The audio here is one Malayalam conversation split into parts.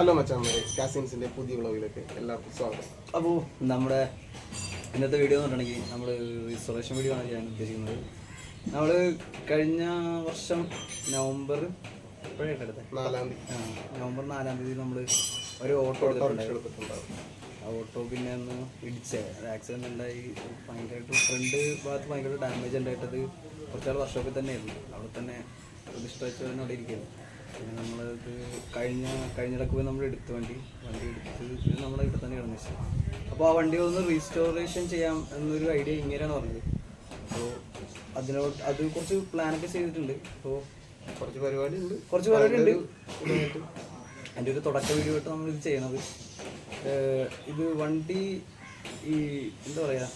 ഹലോ കാസിൻസിന്റെ പുതിയ വ്ളോഗിലേക്ക് എല്ലാവർക്കും സ്വാഗതം. അപ്പോൾ നമ്മുടെ ഇന്നത്തെ വീഡിയോ എന്ന് പറഞ്ഞിട്ടുണ്ടെങ്കിൽ നമ്മൾ ഇൻസ്റ്റോളേഷൻ വീഡിയോ ആണ് ചെയ്യാൻ ഉദ്ദേശിക്കുന്നത്. നമ്മൾ കഴിഞ്ഞ വർഷം നവംബർ എപ്പോഴായിട്ട് നാലാം തീയതി. നവംബർ നാലാം തീയതി നമ്മൾ ഒരു ഓട്ടോ എടുത്തിട്ടുണ്ടായിരുന്നു. ആ ഓട്ടോ പിന്നെ ഒന്ന് ഇടിച്ചേ. ആക്സിഡന്റ് ആക്സിഡന്റ് ഉണ്ടായി. ഭയങ്കരമായിട്ട് ഫ്രണ്ട് ഭാഗത്ത് ഭയങ്കര ഡാമേജ് ഉണ്ടായിട്ടത് കുറച്ചാൾ വർഷമൊക്കെ തന്നെയായിരുന്നു. അവിടെ തന്നെ പ്രതിഷ്ഠ വെച്ച് തന്നെ അവിടെ ഇരിക്കുന്നു. പിന്നെ നമ്മളത് കഴിഞ്ഞ കഴിഞ്ഞിടക്ക് പോയി നമ്മൾ എടുത്ത വണ്ടി. വണ്ടി എടുത്ത് പിന്നെ നമ്മളെ ഇവിടെ തന്നെ കിടന്നു വെച്ചു. അപ്പോൾ ആ വണ്ടി ഒന്ന് റീസ്റ്റോറേഷൻ ചെയ്യാം എന്നൊരു ഐഡിയ ഇങ്ങനെയാണ് പറഞ്ഞത്. അപ്പോൾ അതിനോട് അത് കുറച്ച് പ്ലാനൊക്കെ ചെയ്തിട്ടുണ്ട്. അപ്പോൾ കുറച്ച് പരിപാടി ഉണ്ട്. കുറച്ച് പരിപാടി ഉണ്ട്. എന്റെ ഒരു തുടക്ക വീഡിയോ ആയിട്ട് നമ്മൾ ഇത് ചെയ്യണത്. ഇത് വണ്ടി ഈ എന്താ പറയുക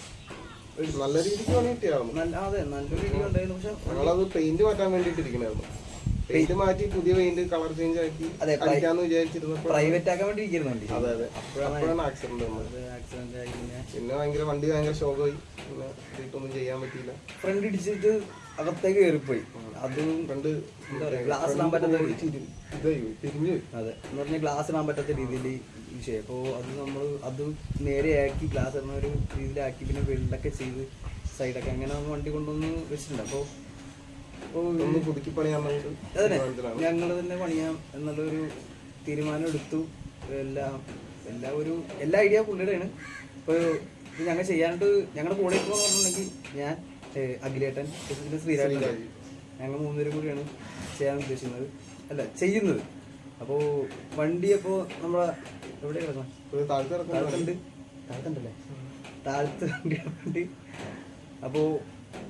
നല്ല രീതിക്ക് പണി നല്ല അതെ നല്ലൊരു രീതിയിൽ ഉണ്ടായിരുന്നു. പക്ഷെ ഞങ്ങളത് പെയിന്റ് മാറ്റാൻ വേണ്ടിയിട്ട് ഇരിക്കണായിരുന്നു പെയിന്റ് മാറ്റി പുതിയ പെയിന്റ് കളർ ചേഞ്ച് ആക്കി അതെ, അടിക്കാന്ന് വിചാരിച്ചിരുന്നപ്പോൾ പ്രൈവറ്റ് ആക്കാൻ വേണ്ടി ഇരിക്കുന്നുണ്ട് അതെ അതെ. അപ്പോഴാണ് ആക്സിഡന്റ് വന്നത്. ആക്സിഡന്റ് ആയി പിന്നെ. പിന്നെ ഭയങ്കര വണ്ടി ഭയങ്കര ഷോക്കായി പിന്നെ ഇതൊന്നും ചെയ്യാൻ പറ്റിയില്ല. ഫ്രണ്ട് ഇടിച്ചിട്ട് അകത്തേക്ക് കയറിപ്പോയി. അതും ഫ്രണ്ട് ഗ്ലാസ് ഇടാൻ പറ്റാത്ത തിരിഞ്ഞു അതെ. എന്ന് പറഞ്ഞാൽ ഗ്ലാസ് ഇടാൻ പറ്റാത്ത രീതിയിൽ വിഷയം. അപ്പോൾ അത് നമ്മൾ അത് നേരെയാക്കി ഗ്ലാസ് ഇടുന്ന ഒരു രീതിയിലാക്കി പിന്നെ വെള്ളൊക്കെ ചെയ്ത് സൈഡൊക്കെ അങ്ങനെ വണ്ടി കൊണ്ടുവന്ന് വെച്ചിട്ടുണ്ട്. അപ്പോൾ ഒന്ന് പുതുക്കി പണിയാൻ നമുക്ക് അതെ ഞങ്ങൾ തന്നെ പണിയാം എന്നുള്ളൊരു തീരുമാനം എടുത്തു. എല്ലാം എല്ലാ ഒരു എല്ലാ ഐഡിയ പുള്ളിയുടെയാണ്. ഇപ്പോൾ ഇത് ഞങ്ങൾ ചെയ്യാനായിട്ട് ഞങ്ങളുടെ കൂടെ ഇപ്പോൾ പറഞ്ഞിട്ടുണ്ടെങ്കിൽ ഞാൻ അഖിലേട്ടൻ പിന്നെ ശ്രീരാജ്. ഞങ്ങൾ മൂന്നുപേരും കൂടിയാണ് ചെയ്യാൻ ഉദ്ദേശിക്കുന്നത്. അല്ല ചെയ്യുന്നത്. അപ്പോൾ വണ്ടി അപ്പോൾ നമ്മളെ എവിടെ കിടക്കണം? താഴത്തുണ്ട് താഴത്തുണ്ടല്ലേ? താഴത്ത് വണ്ടി. അപ്പോ അപ്പോൾ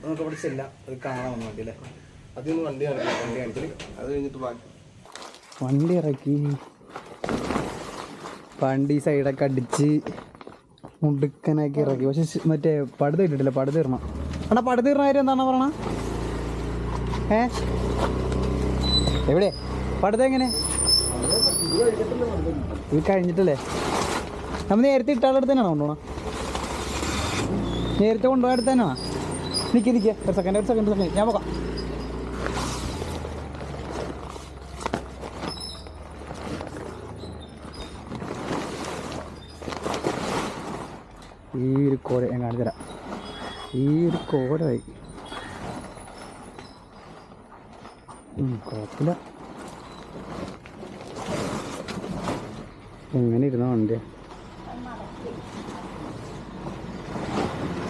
നമുക്ക് അവിടെ ചെല്ലാം. അത് കാണാൻ വണ്ടി അല്ലേ? വണ്ടി ഇറക്കി. വണ്ടി സൈഡൊക്കെ അടിച്ച് മുടുക്കനാക്കി ഇറക്കി. പക്ഷെ മറ്റേ പടുത ഇട്ടിട്ടില്ല പടുത ഇറണം അണ്ണാ പടുത ഇറണ കാര്യം എന്താണ് പറയണ ഏ? എവിടെ? പടുത എങ്ങനെ? ഇത് കഴിഞ്ഞിട്ടല്ലേ? നമ്മൾ നേരത്തെ ഇട്ടാളെടുത്ത് തന്നെയാണോ കൊണ്ടുപോകണം നേരത്തെ കൊണ്ടുപോയ അടുത്ത് തന്നെയാണോ നിൽക്കി നിൽക്കുക ഒരു സെക്കൻഡ് ഒരു സെക്കൻഡ് സെക്കൻഡ് ഞാൻ പോകാം. ഈ ഒരു കോര ഞാൻ കാണിച്ചു തരാം. ഈ ഒരു കോരായി ഉം, കുഴപ്പമില്ല എങ്ങനെ ഇരുന്ന വണ്ടിയാ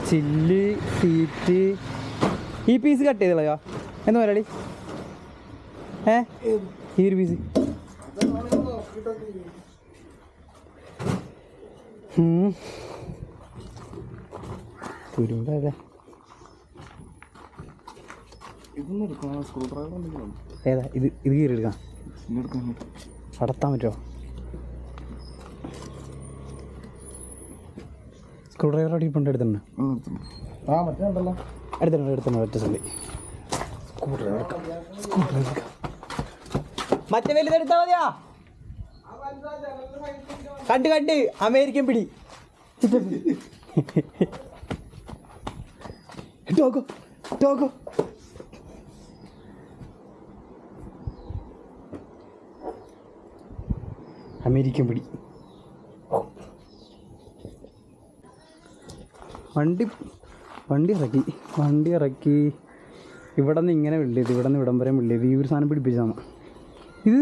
ചില്ല് സീറ്റ്. ഈ പീസ് കട്ട് ചെയ്ത് എന്ന് പറയാടി ഏ? ഈ ഒരു പീസ് ഉം. തുരുമ്പല്ലേ ഏതാ? ഇത് ഇത് കീറി എടുക്കാം അടത്താൻ പറ്റുമോ സ്ക്രൂ ഡ്രൈവർ അടി ഇപ്പം എടുത്തിട്ടുണ്ട്. എടുത്തിട്ടുണ്ട് എടുത്തിട്ടുണ്ട് ഒറ്റ സന്ധി സ്ക്രൂ ഡ്രൈവർ സ്ക്രൂ ഡ്രൈവർ മറ്റേ വലുതെടുത്താ മതിയാ? കണ്ട് കണ്ട്. അമേരിക്കൻ പിടി. ടോക്കോ ടോക്കോ അമേരിക്കൻ പിടി. വണ്ടി വണ്ടി ഇറക്കി വണ്ടി ഇറക്കി. ഇവിടെ നിന്ന് ഇങ്ങനെ വിള്ളിയത് ഇവിടെ നിന്ന് ഇവിടം വരെ വിള്ളിയത് ഈ ഒരു സാധനം പിടിപ്പിച്ചതാണ്. ഇത്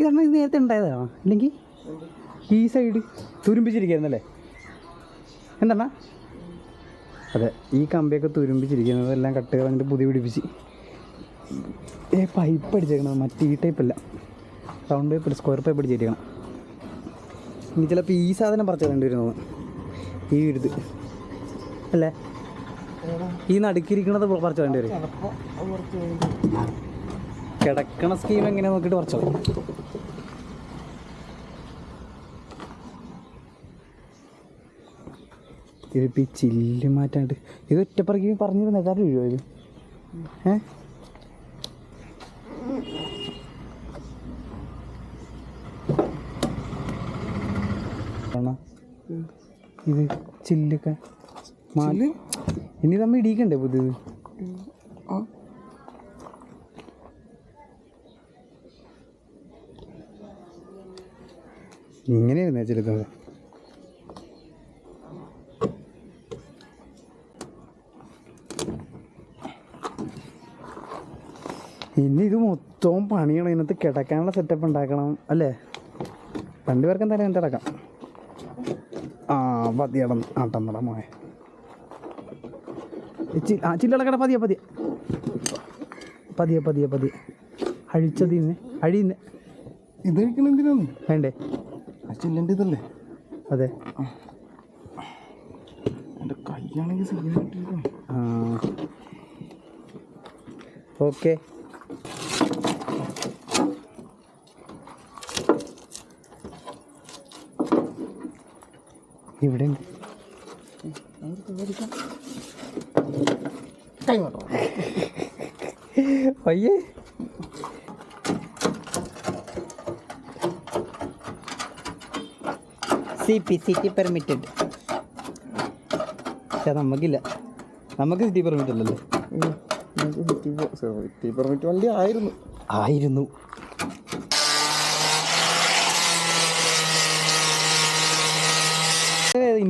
ഇതാണ് ഇത് നേരത്തെ ഉണ്ടായതാണോ? അല്ലെങ്കിൽ ഈ സൈഡ് തുരുമ്പിച്ചിരിക്കുന്നല്ലേ എന്താണ് അതെ ഈ കമ്പിയൊക്കെ തുരുമ്പിച്ചിരിക്കുന്നത് എല്ലാം കട്ട് കളഞ്ഞിട്ട് പുതിയ പിടിപ്പിച്ച്. ഏ പൈപ്പ് അടിച്ചേക്കണത്. മറ്റേ ഈ ടൈപ്പല്ല റൗണ്ട് പൈപ്പ് സ്ക്വയർ പൈപ്പ് അടിച്ചിരിക്കണം ഇനി ചിലപ്പോൾ ഈ സാധനം പറിച്ചു വേണ്ടി വരുന്നത്. ഈ ഒരു ഇത് അല്ലേ? ഈ നടുക്കിരിക്കണത് പറിച്ചു വേണ്ടി വരും. കിടക്കണ സ്കീം എങ്ങനെ നോക്കിയിട്ട് പറിച്ചോ? ഇതിപ്പോൾ ഈ ചില്ല് മാറ്റാണ്ട്. ഇത് ഒറ്റപ്പറക്കി പറഞ്ഞിരുന്ന എതാ വീഴുമോ ഇത്? ഏ? ഇത് ചില്ലൊക്കെ മാൽ ഇനി നമ്മ ഇടിക്കണ്ടേ പുതിയത്? ഇങ്ങനെയായിരുന്നു ചെലുത്തത് ഇനി ഇത് മൊത്തവും പണിയണം ഇതിനകത്ത് കിടക്കാനുള്ള സെറ്റപ്പ് ഉണ്ടാക്കണം അല്ലേ? രണ്ടു പേർക്ക് എന്തായാലും എന്റെ കിടക്കാം. ആ പതിയടം ആട്ടം നട മോയെ ആ ചില്ലടക്കട പതിയെ പതിയെ. പതിയെ പതിയെ പതിയെ. അഴിച്ചതിന്ന് അഴിയുന്നേ ഇത് കഴിക്കണ എന്തിനാണ് വേണ്ടേ? ഇതല്ലേ അതെ. എന്റെ കൈയാണെങ്കിൽ സീനായിട്ടിരിക്കണം ആ. ഓക്കെ. ഇവിടെ ഉണ്ട്. പയ്യേ സി പി സിറ്റി പെർമിറ്റഡ് പക്ഷെ നമുക്കില്ല. നമുക്ക് സിറ്റി പെർമിറ്റ് അല്ലല്ലോ സിറ്റി പെർമിറ്റ് വണ്ടി ആയിരുന്നു. ആയിരുന്നു.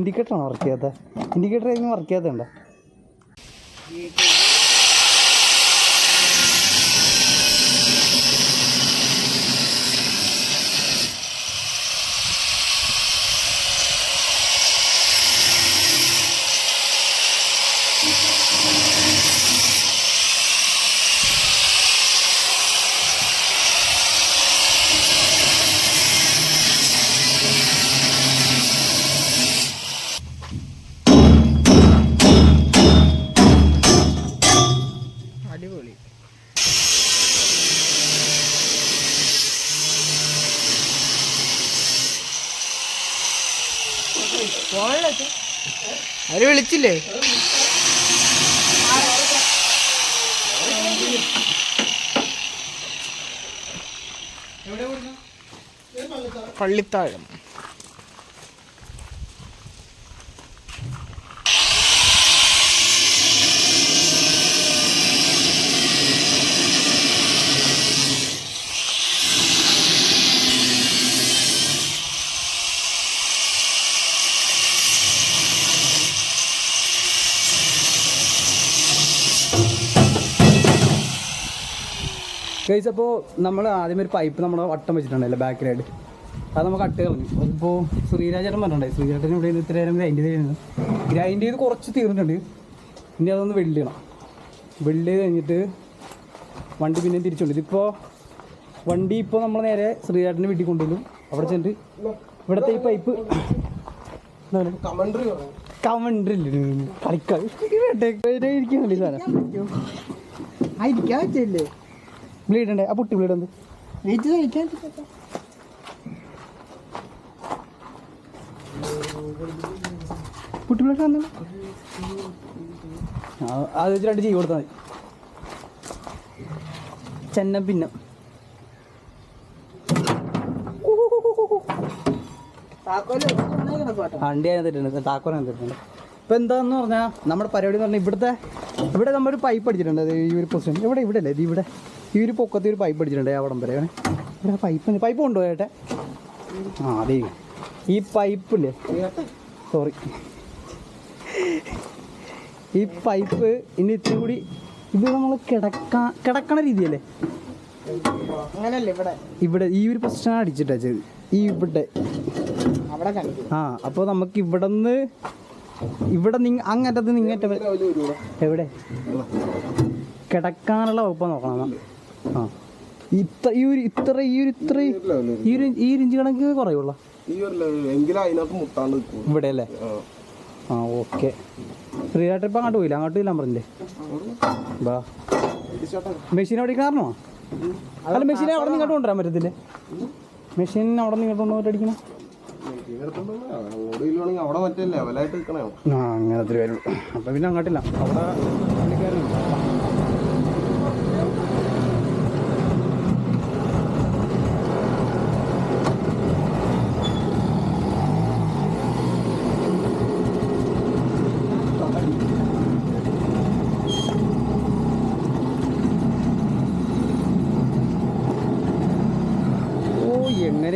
ഇൻഡിക്കേറ്റർ ആണോ വർക്ക് ചെയ്യാത്ത? ഇൻഡിക്കേറ്റർ ആയിരുന്നു വർക്ക് ചെയ്യാത്തതുണ്ടോ വിളിച്ചില്ലേ? പള്ളിത്താഴം. ഗൈസ് അപ്പോൾ നമ്മൾ ആദ്യം ഒരു പൈപ്പ് നമ്മൾ വട്ടം വെച്ചിട്ടുണ്ടല്ലോ ബാക്കിലായിട്ട് അത് നമുക്ക് അട്ട് കളഞ്ഞു. അതിപ്പോൾ ശ്രീരാജേട്ടൻ പറഞ്ഞിട്ടുണ്ടായി. ശ്രീരാജേട്ടൻ ഇവിടെ നിന്ന് ഇത്ര നേരം ഗ്രൈൻഡ് ചെയ്തിരുന്നു. ഗ്രൈൻഡ് ചെയ്ത് കുറച്ച് തീർന്നിട്ടുണ്ട്. ഇനി അതൊന്ന് വെൽഡ് ചെയ്യണം. വെൽഡ് ചെയ്ത് കഴിഞ്ഞിട്ട് വണ്ടി പിന്നെ തിരിച്ചുണ്ട് ഇതിപ്പോൾ വണ്ടി ഇപ്പോൾ നമ്മൾ നേരെ ശ്രീരാജേട്ടന്റെ വീട്ടിൽ കൊണ്ടുവരും. അവിടെ ചെന്നിട്ട് ഇവിടുത്തെ ഈ പൈപ്പ് കമൻട്രി കമണ്ടില്ല കളിക്കാൻ ഇരിക്കുന്നില്ല സാറേ? ആയിരിക്കാൻ പറ്റില്ലേ? ബ്ലീഡ് ഉണ്ട് ആ പുട്ടി ബ്ലീഡ് എന്ത് കഴിക്കാൻ പുട്ടി ബ്ലീഡ് വന്നു? അത് വെച്ച് രണ്ട് ചെയ്ത് കൊടുത്താൽ മതി. ചെന്നം പിന്നം. താക്കോൽ കേട്ടോ വണ്ടി താക്കോൽ താക്കോല അതിട്ടുണ്ട് ഇപ്പം എന്താന്ന് പറഞ്ഞാൽ നമ്മുടെ പരിപാടി എന്ന് പറഞ്ഞാൽ ഇവിടുത്തെ ഇവിടെ നമ്മളൊരു പൈപ്പ് അടിച്ചിട്ടുണ്ട്. ഈ ഒരു പൊസിഷൻ ഇവിടെ ഇവിടെ അല്ലേ? ഇത് ഇവിടെ. ഈ ഒരു പൊക്കത്തിൽ ഒരു പൈപ്പ് അടിച്ചിട്ടുണ്ട് അവിടം വരെ. ഇവിടെ പൈപ്പ് പൈപ്പ് കൊണ്ടുപോയേട്ടെ ആ അതെ. ഈ പൈപ്പില്ലേ സോറി ഈ പൈപ്പ് ഇനി ഇത്തിരി കൂടി ഇത് നമ്മൾ കിടക്കാൻ കിടക്കണ രീതിയല്ലേ? അങ്ങനല്ലേ ഇവിടെ? ഇവിടെ ഈ ഒരു പ്രശ്നമാണ് അടിച്ചിട്ടാ ചെയ്ത് ഈ ഇവിടെ. ആ അപ്പോൾ നമുക്ക് ഇവിടെ നിന്ന് ഇവിടെ നിങ്ങ അങ്ങനത്തെ നിങ്ങറ്റ എവിടെ? കിടക്കാനുള്ള വകുപ്പ് നോക്കണം. ആ. ഇത്ര ഈ ഒരു ഇത്ര ഈ ഒരു ഇത്ര ഈ ഒരു ഈ ഒരു ഇഞ്ച് കണക്ക് കുറയുള്ള. ഇവിടെ അല്ലേ? ആ. ഓക്കെ. ഫ്രീയായിട്ട് ഇപ്പം അങ്ങോട്ട് പോയില്ല. അങ്ങോട്ട് ഇല്ലാൻ പറഞ്ഞില്ലേ? ബാ. മെഷീൻ അവിടെ കാരണോ അല്ല മെഷീൻ അവിടെ നിന്ന് ഇങ്ങോട്ട് കൊണ്ടുവരാൻ പറ്റത്തില്ലേ? മെഷീൻ അവിടെ നിന്ന് ഇങ്ങോട്ട് കൊണ്ടുപോയിട്ട് അടിക്കണം? അങ്ങനത്തെ ഒരു അപ്പം പിന്നെ അങ്ങോട്ടില്ല. അവിടെ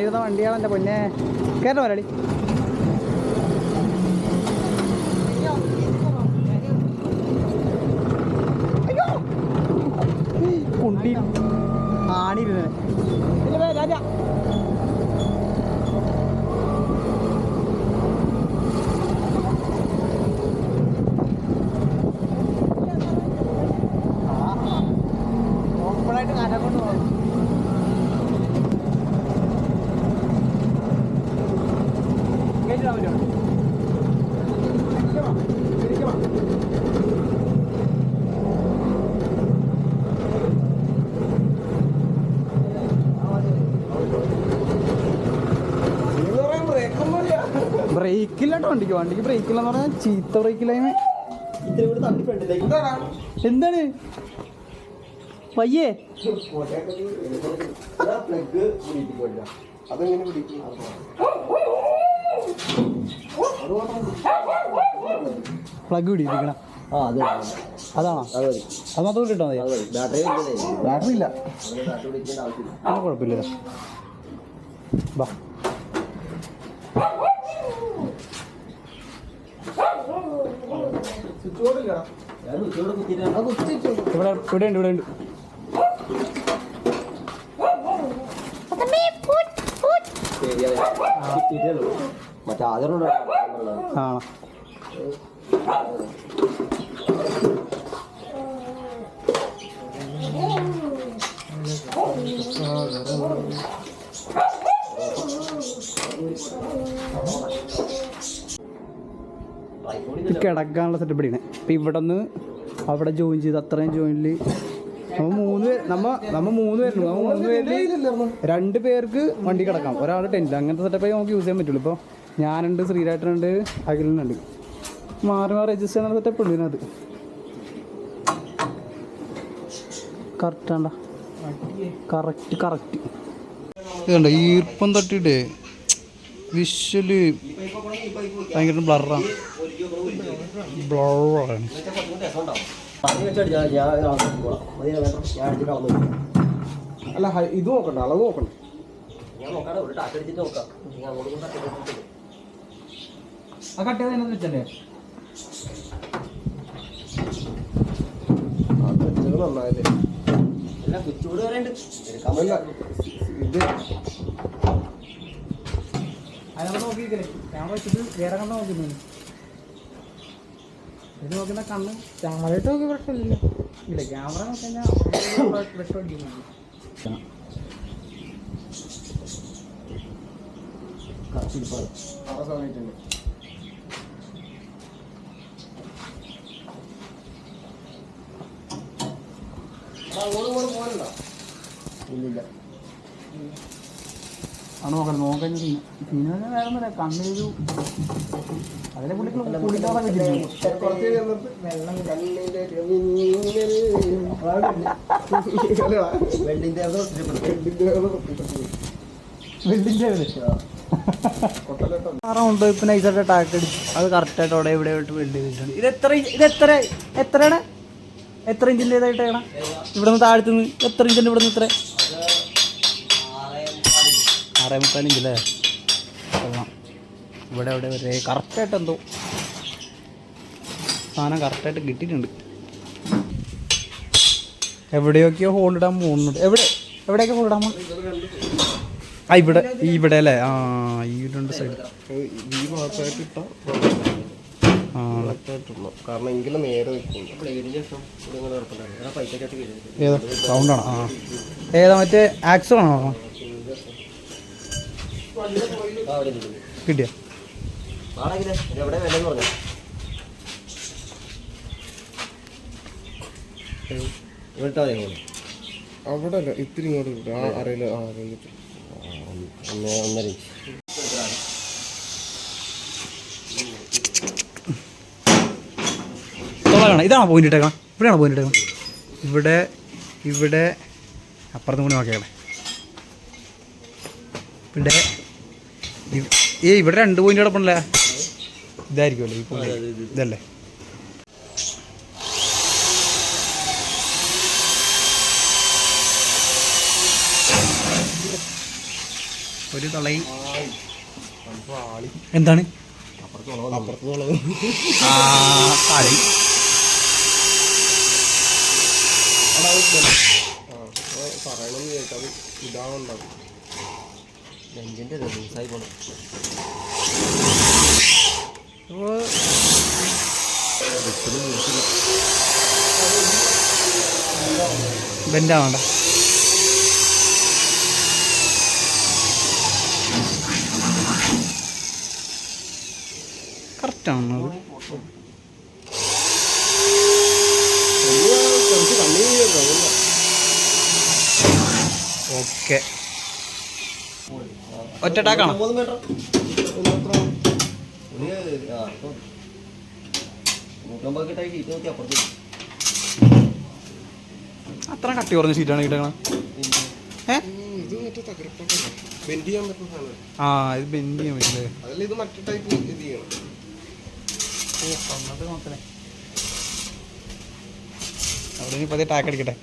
ഇരുന്ന വണ്ടിയാണ് എന്റെ പൊന്നെ. കയറണം മലയാളി കുണ്ടി. ആണിരുന്നേ വണ്ടിക്ക് വണ്ടിക്ക് ബ്രേക്കില്ലെന്ന് പറഞ്ഞാൽ ചീത്ത ബ്രേക്കില്ലായ്മ എന്താണ്? പയ്യേ പ്ലഗ് പിടിപ്പിക്കണം. ആ അത്. അതാണോ? അത് മതി. അത് മാത്രം അത് ബാറ്ററി ഇല്ലേ ആ കുഴപ്പമില്ല. ബാ. ഇവിടെ ഇവിടെ ഉണ്ട് ഇവിടെ ഉണ്ട്. മറ്റേ ആധാർ ആണോ ഇത് കിടക്കാനുള്ള സെറ്റപ്പ് അടിക്കണേ ഇപ്പം ഇവിടെ നിന്ന് അവിടെ ജോയിൻ ചെയ്ത് അത്രയും ജോയിനിൽ നമ്മ മൂന്ന് പേര് നമ്മ നമ്മ മൂന്ന് പേരുണ്ട്. നമ്മൾ മൂന്ന് പേരിൽ രണ്ട് പേർക്ക് വണ്ടി കിടക്കാം. ഒരാൾ ടെന്റ് അങ്ങനത്തെ സെറ്റപ്പായി നമുക്ക് യൂസ് ചെയ്യാൻ പറ്റുള്ളൂ ഇപ്പോൾ ഞാനുണ്ട് ശ്രീരാട്ടനുണ്ട് അഖിലനുണ്ട് മാറി മാറി അഡ്ജസ്റ്റ് ചെയ്യുന്ന സെറ്റപ്പ് ഉണ്ട് ഇതിനകത്ത് കറക്റ്റാണ്ട കറക്റ്റ് കറക്റ്റ് ഇതുണ്ട് ഈർപ്പം തട്ടിട്ടേ വിഷ്വൽ. ഭയങ്കര ബ്ലറാണ് ബ്ലറാണ് ഞാൻ ഞാൻ ഞാൻ അല്ല ഇത് നോക്കണ്ട അളവ് നോക്കണ്ട. ഞാൻ ഞാൻ കൊണ്ട്. ആ കട്ട് ചെയ്ത് വെച്ചല്ലേ? അത് വെച്ചത് നന്നായല്ലേ? ഇത് അതിനകത്ത് നോക്കിയിരിക്കലേ ക്യാമറ വെച്ചിട്ട് വേറെ കണ്ണ് നോക്കുന്നു ഇത് നോക്കുന്ന കണ്ണ് ക്യാമറയിട്ട് നോക്കി പ്രശ്നമില്ല ഇല്ല ക്യാമറ നോക്കിക്കഴിഞ്ഞാൽ വിഷം അടിക്കുന്നുണ്ട് പോകലുണ്ടോ? ഇല്ലില്ല. ആണ് നോക്കണം നോക്കാൻ പിന്നെ വേറെ ഒന്നുമില്ല. കണ്ണൊരു അതിലെ പുള്ളിക്ക് കുളിക്കാതെ ഇപ്പം നൈസായിട്ട് ടാക്ക് അടിച്ചു അത് കറക്റ്റായിട്ട് അവിടെ ഇവിടെ ആയിട്ട് വെൽഡ് ചെയ്തിട്ടുണ്ട്. ഇത് എത്ര ഇത് എത്ര എത്രയാണ്? എത്ര ഇഞ്ചിന്റെതായിട്ടാണ് ഇവിടെ നിന്ന് താഴ്ത്തുനിന്ന് എത്ര ഇഞ്ചിന്റെ ഇവിടെ നിന്ന് ഇത്ര ആറേ മുക്കാലിഞ്ചല്ലേ കൊള്ളാം. ഇവിടെ ഇവിടെ വരെ കറക്റ്റായിട്ട് എന്തോ സാധനം കറക്റ്റായിട്ട് കിട്ടിയിട്ടുണ്ട്. എവിടെയൊക്കെയോ ഹോൾ ഇടാൻ പോകുന്നുണ്ട്. എവിടെ? എവിടെയൊക്കെ ഹോൾ ഇടാൻ ആ ഇവിടെ ഈ ഇവിടെ അല്ലേ? ആ ഈ രണ്ട് സൈഡ് ഈ ഭാഗത്തായിട്ട് ഇട്ട ഏതാ? മറ്റേ ആക്സോ ആണോ ആ അവിടെ ഉണ്ട്. കിട്ടിയ ആണെങ്കിലേ ഇത് എവിടെ വേണ്ടെന്ന് പറഞ്ഞു ഇവിടെ ഇട്ടാ മതി അവിടെ അല്ല ഇത്തിരി ഇങ്ങോട്ട് കിട്ടും ആ ഒന്നര തൊള്ളാണ് ഇതാണോ പോയിന്റ് ഇട്ടേക്കണം? ഇവിടെയാണോ പോയിന്റ് ഇട്ടേക്കണം? ഇവിടെ ഇവിടെ അപ്പുറത്തും കൂടി നോക്കിയാലേ ഇവിടെ ഏ ഇവിടെ രണ്ട് പോയിന്റ് കിടപ്പണല്ലേ ഇതായിരിക്കുമല്ലോ ഈ പോയിന്റ് ഇതല്ലേ? ഒരു തുളയും എന്താണ്? പറയണമെന്ന് ചോദിച്ചാൽ ഇതാവുണ്ടാവും നെഞ്ചിന്റെ ലൂസായി പോണു. ബെൻഡാവണ്ട കറക്റ്റാണ് ഓക്കെ ഒറ്റട്ടാക്കാണോ മൂന്ന് മീറ്റർ ഒരു ആ ഇപ്പം നൂറ്റമ്പത് കിട്ടായി ഷീറ്റ് നോക്കി അപ്പുറത്ത് അത്ര കട്ടി കുറഞ്ഞ ഷീറ്റാണ് കിട്ടണം? ആ ഇത് ബെൻഡ് ചെയ്യാൻ പറ്റില്ലേ? ഇത് മറ്റേ ടൈപ്പ് ഇത് ചെയ്യണം. അവിടെ ഇനി പതിയെ ടാക്ക് അടിക്കട്ടെ.